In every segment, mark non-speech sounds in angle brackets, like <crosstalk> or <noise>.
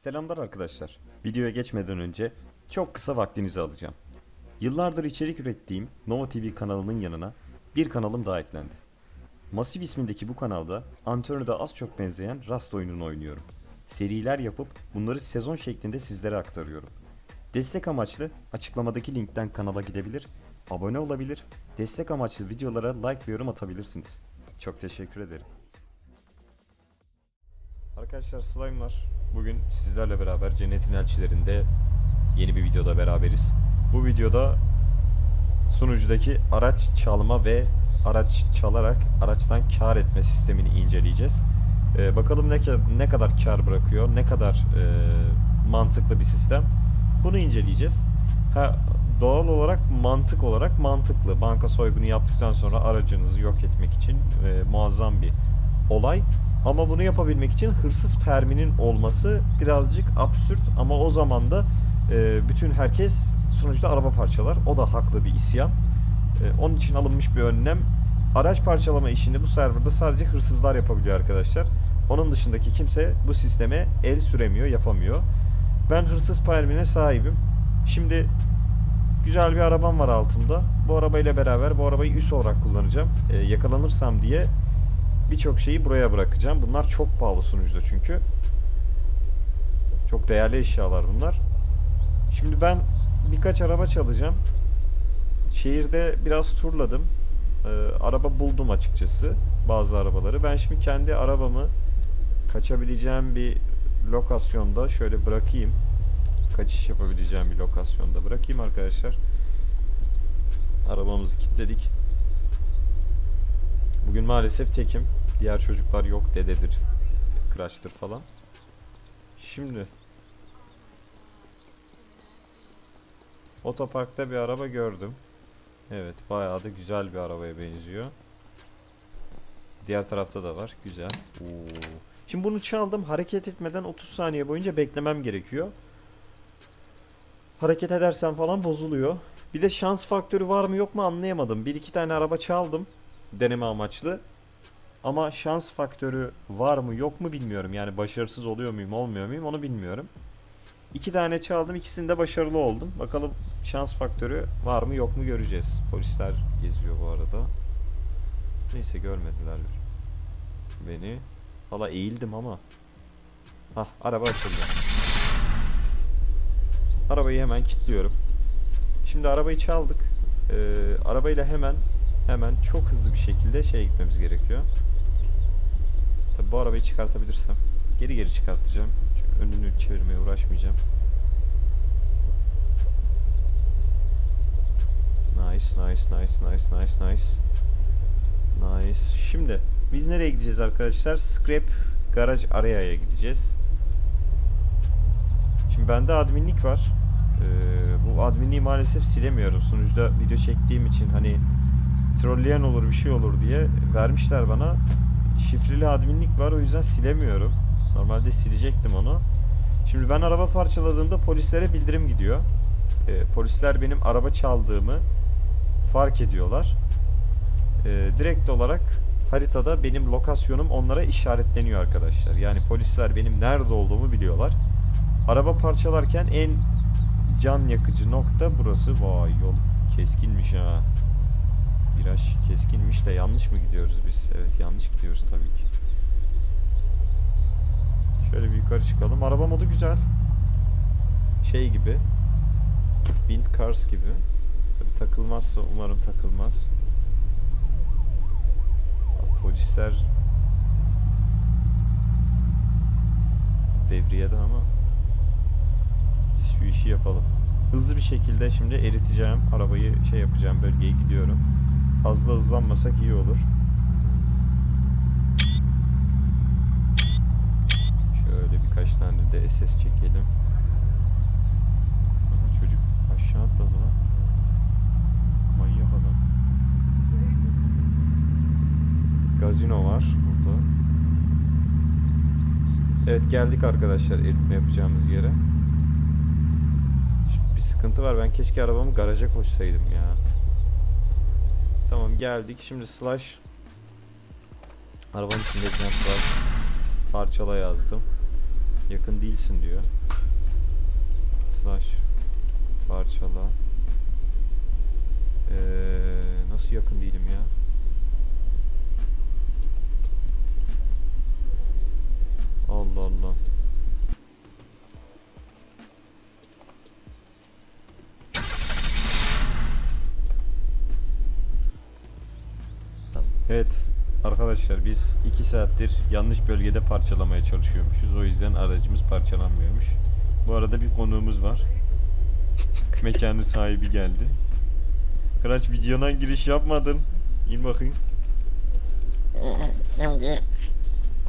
Selamlar arkadaşlar. Videoya geçmeden önce çok kısa vaktinizi alacağım. Yıllardır içerik ürettiğim Nova TV kanalının yanına bir kanalım daha eklendi. Masif ismindeki bu kanalda Antonio'da az çok benzeyen Rust oyununu oynuyorum. Seriler yapıp bunları sezon şeklinde sizlere aktarıyorum. Destek amaçlı açıklamadaki linkten kanala gidebilir, abone olabilir, destek amaçlı videolara like ve yorum atabilirsiniz. Çok teşekkür ederim. Arkadaşlar Slime'lar bugün sizlerle beraber Cennetin Elçilerinde yeni bir videoda beraberiz. Bu videoda sunucudaki araç çalma ve araç çalarak araçtan kar etme sistemini inceleyeceğiz. Ee, bakalım ne, ne kadar kar bırakıyor, ne kadar e, mantıklı bir sistem. Bunu inceleyeceğiz. Ha, doğal olarak mantık olarak mantıklı. Banka soygunu yaptıktan sonra aracınızı yok etmek için e, muazzam bir olay. Ama bunu yapabilmek için hırsız perminin olması birazcık absürt ama o zaman da e, bütün herkes sonuçta araba parçalar. O da haklı bir isyan. E, onun için alınmış bir önlem. Araç parçalama işini bu serverda sadece hırsızlar yapabiliyor arkadaşlar. Onun dışındaki kimse bu sisteme el süremiyor, yapamıyor. Ben hırsız permine sahibim. Şimdi güzel bir arabam var altımda. Bu arabayla beraber bu arabayı üs olarak kullanacağım. E, yakalanırsam diye birçok şeyi buraya bırakacağım. Bunlar çok pahalı sunucuda çünkü. Çok değerli eşyalar bunlar. Şimdi ben birkaç araba çalacağım. Şehirde biraz turladım. Ee, araba buldum açıkçası. Bazı arabaları. Ben şimdi kendi arabamı kaçabileceğim bir lokasyonda şöyle bırakayım. Kaçış yapabileceğim bir lokasyonda bırakayım arkadaşlar. Arabamızı kilitledik. Bugün maalesef tekim. Diğer çocuklar yok. Dededir, Kıraçtır falan. Şimdi Otoparkta bir araba gördüm. Evet, bayağı da güzel bir arabaya benziyor. Diğer tarafta da var. Güzel. Oo. Şimdi bunu çaldım. Hareket etmeden 30 saniye boyunca beklemem gerekiyor. Hareket edersen falan bozuluyor. Bir de şans faktörü var mı yok mu anlayamadım. Bir iki tane araba çaldım deneme amaçlı. Ama şans faktörü var mı yok mu bilmiyorum. Yani başarısız oluyor muyum olmuyor muyum onu bilmiyorum. İki tane çaldım ikisinde başarılı oldum. Bakalım şans faktörü var mı yok mu göreceğiz. Polisler geziyor bu arada. Neyse görmediler beni. Valla eğildim ama. Hah araba açıldı. Arabayı hemen kilitliyorum. Şimdi arabayı çaldık. Ee, arabayla hemen hemen çok hızlı bir şekilde şeye gitmemiz gerekiyor. Tabi bu arabayı çıkartabilirsem geri geri çıkartacağım. Önünü çevirmeye uğraşmayacağım. Nice, nice, nice, nice, nice, nice. Nice. Şimdi biz nereye gideceğiz arkadaşlar? Scrap Garaj Area'ya gideceğiz. Şimdi bende adminlik var. Ee, bu adminliği maalesef silemiyorum. Sonuçta video çektiğim için hani trolleyen olur bir şey olur diye vermişler bana. Şifreli adminlik var o yüzden silemiyorum. Normalde silecektim onu. Şimdi ben araba parçaladığımda polislere bildirim gidiyor. Ee, polisler benim araba çaldığımı fark ediyorlar. Ee, direkt olarak haritada benim lokasyonum onlara işaretleniyor arkadaşlar. Yani polisler benim nerede olduğumu biliyorlar. Araba parçalarken en can yakıcı nokta burası. Vay yol keskinmiş ha. Viraj keskinmiş de yanlış mı gidiyoruz biz? Evet yanlış gidiyoruz tabii ki. Şöyle bir yukarı çıkalım. Araba modu güzel. Şey gibi. Wind Cars gibi. Tabii takılmazsa umarım takılmaz. Polisler devriyede ama biz şu işi yapalım. Hızlı bir şekilde şimdi eriteceğim. Arabayı şey yapacağım. Bölgeye gidiyorum. Fazla hızlanmasak iyi olur. Şöyle birkaç tane de SS çekelim. Çocuk aşağı atladı lan. Manyak adam. Gazino var burada. Evet geldik arkadaşlar eritme yapacağımız yere. Şimdi bir sıkıntı var. Ben keşke arabamı garaja koşsaydım ya. Tamam geldik. Şimdi slash arabanın içindeyken slash parçala yazdım. Yakın değilsin diyor. Slash parçala. Ee, nasıl yakın değilim ya? Allah Allah. Evet arkadaşlar biz 2 saattir yanlış bölgede parçalamaya çalışıyormuşuz. O yüzden aracımız parçalanmıyormuş. Bu arada bir konuğumuz var. <laughs> Mekanın sahibi geldi. Kıraç videona giriş yapmadın. İn bakayım. Ee, Şimdi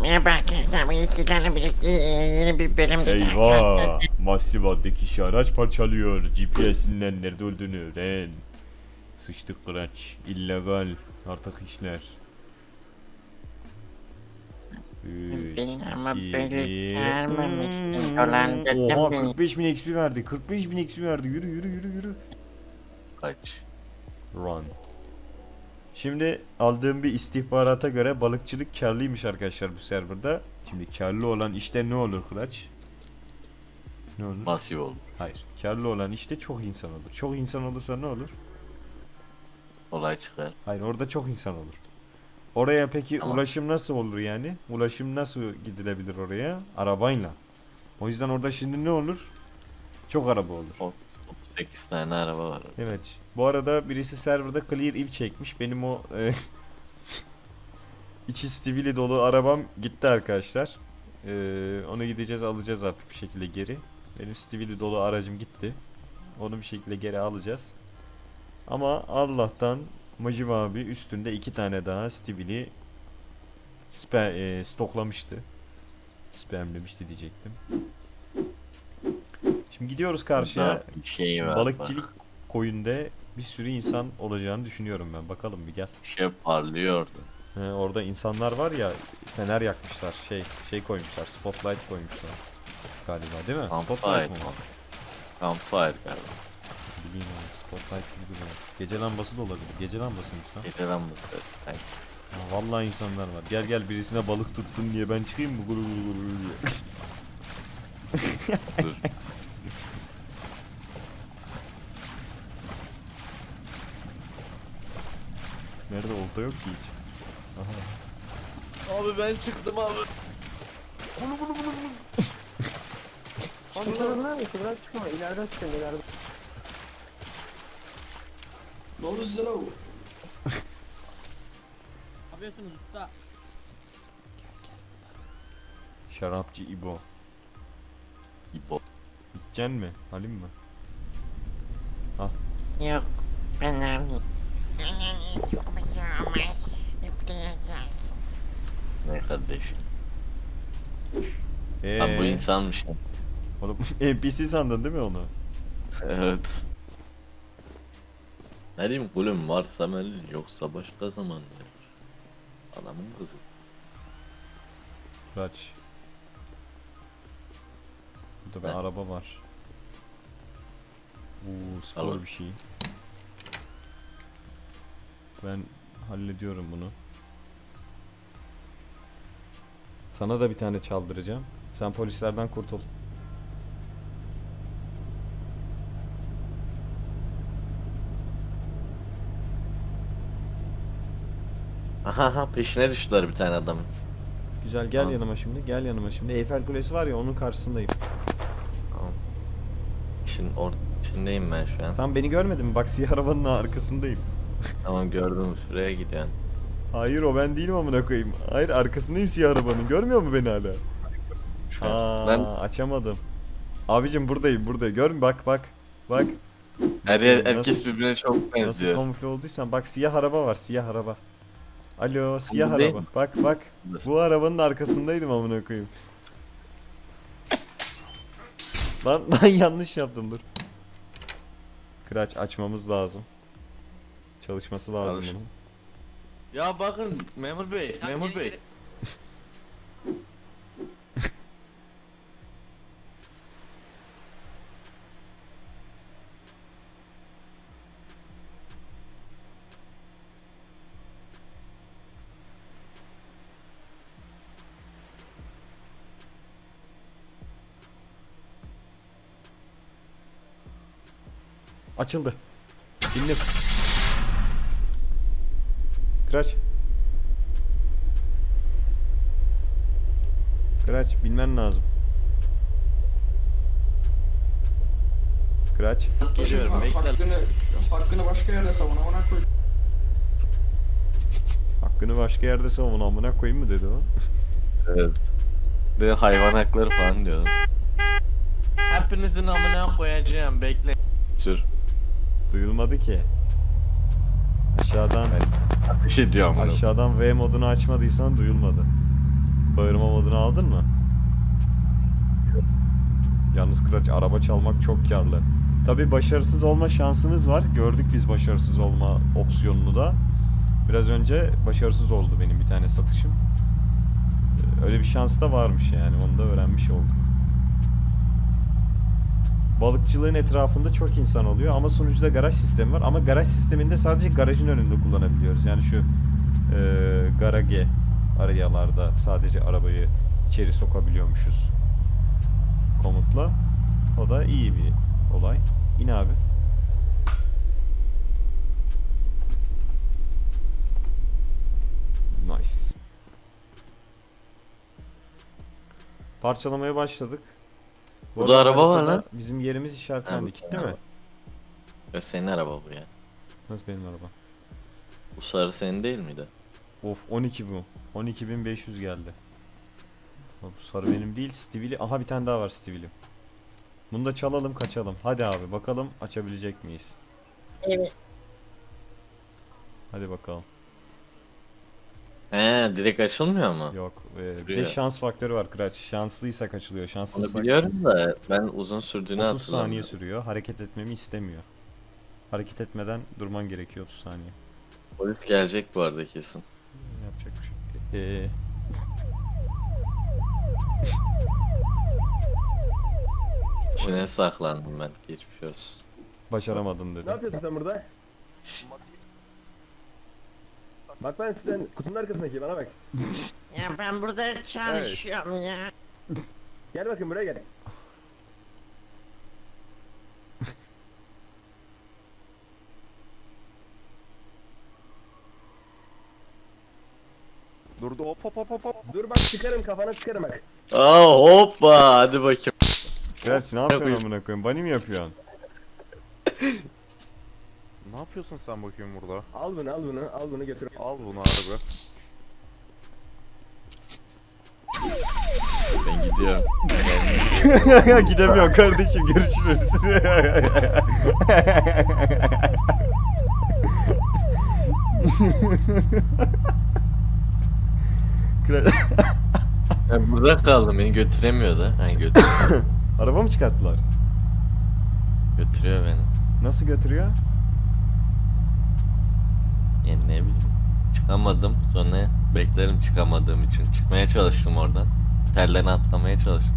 merhaba arkadaşlar bu sizlerle birlikte e, yeni bir bölümde Eyvah! Masivad'daki kişi araç parçalıyor. GPS'inden nerede olduğunu öğren. Sıçtık Kıraç. İllegal. Artık işler. Üç, Beni ama iki, böyle Hmm. dolandırdın Oha beni. 45 bin XP verdi. 45 bin XP verdi. Yürü yürü yürü yürü. Kaç? Run. Şimdi aldığım bir istihbarata göre balıkçılık karlıymış arkadaşlar bu serverda. Şimdi karlı olan işte ne olur Kıraç? Ne olur? Masif oldu. Hayır. Karlı olan işte çok insan olur. Çok insan olursa ne olur? Olay çıkar. Hayır orada çok insan olur. Oraya peki Tamam. ulaşım nasıl olur yani? Ulaşım nasıl gidilebilir oraya? Arabayla. O yüzden orada şimdi ne olur? Çok araba olur. 38 tane araba var. Evet. Bu arada birisi serverda clear if çekmiş. Benim o e, <laughs> içi stivili dolu arabam gitti arkadaşlar. E, onu gideceğiz alacağız artık bir şekilde geri. Benim stivili dolu aracım gitti. Onu bir şekilde geri alacağız. Ama Allah'tan Majib abi üstünde iki tane daha stivili spe, e, stoklamıştı. Spamlemişti diyecektim. Şimdi gidiyoruz karşıya. Şey var. Balıkçılık Bak. koyunda bir sürü insan olacağını düşünüyorum ben. Bakalım bir gel. Şey parlıyordu. He, orada insanlar var ya fener yakmışlar. Şey şey koymuşlar. Spotlight koymuşlar. Galiba değil mi? Campfire. Spotlight mı? Campfire galiba. Abi. Spotlight gibi duruyor. Gece lambası da olabilir. Gece lambasıymış lan. Gece lambası. Ha, vallahi insanlar var. Gel gel birisine balık tuttun diye ben çıkayım mı? Gulu gulu gulu diye. <laughs> dur. Nerede olta yok ki hiç. Aha. Abi ben çıktım abi. Şuradan mı? Şuradan çıkma. İleriden çıkın ileriden. Ne oldu size lan? Yapıyorsunuz usta. Şarapçı İbo. İbo. Gideceksin mi? Halim mi? Yok ben. Üfleyeceğiz. Ne kardeşim? Eee. Lan bu insanmış. Oğlum <laughs> NPC sandın değil mi onu? evet. Diyeyim kulüm varsa melil yoksa başka zaman verir. Adamın kızı. Kaç. Burada bir Ne? araba var. Uuu spor Alın. bir şey. Ben hallediyorum bunu. Sana da bir tane çaldıracağım. Sen polislerden kurtul. Aha aha peşine düştüler bir tane adamın. Güzel gel Tamam. yanıma şimdi. Gel yanıma şimdi. Eyfel Kulesi var ya onun karşısındayım. Tamam. Şimdi or içindeyim ben şu an. Tam beni görmedin mi? Bak siyah arabanın arkasındayım. Tamam gördüm şuraya gidiyorsun. Hayır o ben değilim amına koyayım. Hayır arkasındayım siyah arabanın. Görmüyor mu beni hala? Şu Aa, an. Ben açamadım. Abicim buradayım burada. Gör? Bak bak. Bak. her yer herkes birbirine çok Nasıl benziyor. kamufle olduysan. Bak siyah araba var. Siyah araba. Alo siyah Bu değil araba. mi? Bak bak. Bu arabanın arkasındaydım amına koyayım. Lan <laughs> lan yanlış yaptım dur. Kıraç açmamız lazım. Çalışması lazım Çalış. bunun. Ya bakın memur bey, memur bey. Açıldı. Bindim. Kıraç. Kıraç bilmen lazım. Kıraç. Geliyorum bekle. Hakkını, hakkını başka yerde savun amına koy. Hakkını başka yerde savun amına koyayım mı dedi o. Evet. De hayvan hakları falan diyor. Hepinizin amına koyacağım bekle. Sür. Duyulmadı ki. Aşağıdan Ateş ediyor amına. aşağıdan V modunu açmadıysan duyulmadı. Bağırma modunu aldın mı? Yalnız Kıraç araba çalmak çok karlı. Tabi başarısız olma şansınız var. Gördük biz başarısız olma opsiyonunu da. Biraz önce başarısız oldu benim bir tane satışım. Ee, Öyle bir şans da varmış yani. Onu da öğrenmiş olduk. Balıkçılığın etrafında çok insan oluyor ama sonuçta garaj sistemi var. Ama garaj sisteminde sadece garajın önünde kullanabiliyoruz. Yani şu e, garage arayalarda sadece arabayı içeri sokabiliyormuşuz komutla. O da iyi bir olay. İn abi. Nice. Parçalamaya başladık. Burada arada araba var haritada lan. Bizim yerimiz işaretlendi. Gitti mi? Yok senin araba bu ya. Nasıl benim araba? Bu sarı senin değil miydi? Of 12 bu. 12.500 geldi. Bu sarı benim değil. Stivili. Aha bir tane daha var Stivili. Bunu da çalalım kaçalım. Hadi abi bakalım açabilecek miyiz? Evet. Hadi bakalım. He direkt açılmıyor mu? Yok. e, bir de şans faktörü var Kıraç. Şanslıysak açılıyor. Onu Şanssızsak biliyorum da ben uzun sürdüğünü 30 saniye hatırlamıyorum. sürüyor. Hareket etmemi istemiyor. Hareket etmeden durman gerekiyor 30 saniye. Polis gelecek bu arada kesin. Yapacak bir şey. yok. Ee, İçine saklandım ben. Geçmiş olsun. başaramadım dedi. Ne yapıyorsun sen burada? Bak ben sizden kutunun arkasındaki bana bak. Ya ben burada çalışıyorum ya. Gel bakın buraya gel. Durdu hop hop hop hop hop. Dur bak çıkarım kafana çıkarım bak. Aa hoppa hadi bakayım. Kıraç ne yapıyorsun amına koyayım? Bani mi yapıyorsun? <laughs> Ne yapıyorsun sen bakayım burada? Al bunu al bunu al bunu götür. Al bunu harbi. Ben gidiyorum. <laughs> Gidemiyor kardeşim görüşürüz. Ben burada kaldım beni götüremiyor da. Ha götür <laughs> Araba mı çıkarttılar? götürüyor beni. Nasıl götürüyor? Yani ne bileyim. Çıkamadım sonra beklerim çıkamadığım için. Çıkmaya çalıştım oradan. Telden atlamaya çalıştım.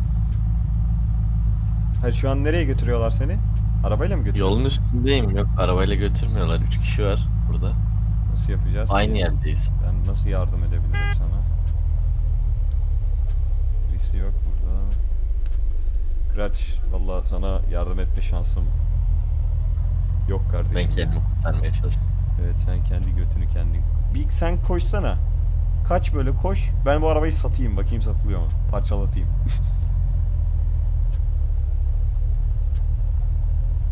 Hayır şu an nereye götürüyorlar seni? Arabayla mı götürüyorlar? Yolun üstündeyim yok arabayla götürmüyorlar. Üç kişi var burada. Nasıl yapacağız? Aynı yerdeyiz. Ben nasıl yardım edebilirim sana? Birisi yok burada. Kıraç, valla sana yardım etme şansım yok kardeşim. Ben kendimi kurtarmaya çalıştım. Evet sen kendi götünü kendin. Bir sen koşsana. Kaç böyle koş. Ben bu arabayı satayım. Bakayım satılıyor mu? Parçalatayım. <laughs>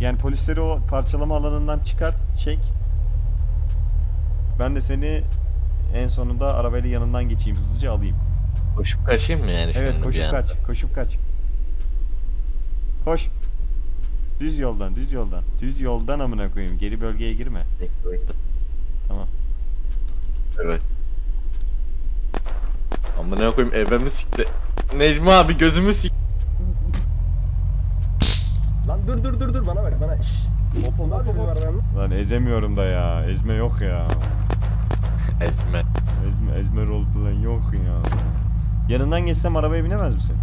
yani polisleri o parçalama alanından çıkart, çek. Ben de seni en sonunda arabayla yanından geçeyim, hızlıca alayım. Koşup kaçayım mı yani Evet, koşup kaç, koşup kaç. Koş. Düz yoldan, düz yoldan. Düz yoldan amına koyayım. Geri bölgeye girme. Bekle bekle. Tamam. Evet. Ama ne koyayım evimi sikti. Necmi abi gözümü sik. Lan dur dur dur dur bana bak bana. Şşş. Hop hop hop? Lan ezemiyorum da ya. Ezme yok ya. Ezme. Ezme, ezmer oldu lan yok ya. Yanından geçsem arabaya binemez misin?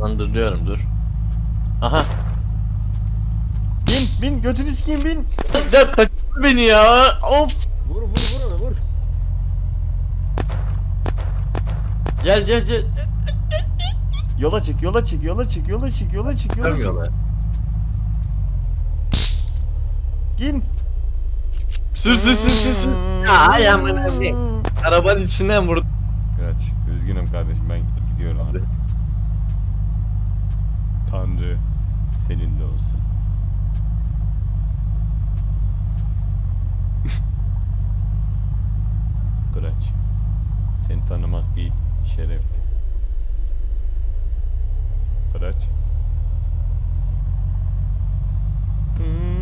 Lan duruyorum dur. Aha. Bin bin götünü sikeyim bin. Ya kaçırdı beni ya. Of. Vur vur vur onu vur. Gel gel gel. Yola çık yola çık yola çık yola çık yola çık yola çık. Görmüyorlar. İn. Sür sür sür sür sür. Ya ay amına koyayım. Arabanın içinden vurdu. Kıraç üzgünüm kardeşim ben gidiyorum artık. Tanrı seninle olsun. <laughs> Kıraç. Seni tanımak bir şerefti. Kıraç. Hmm.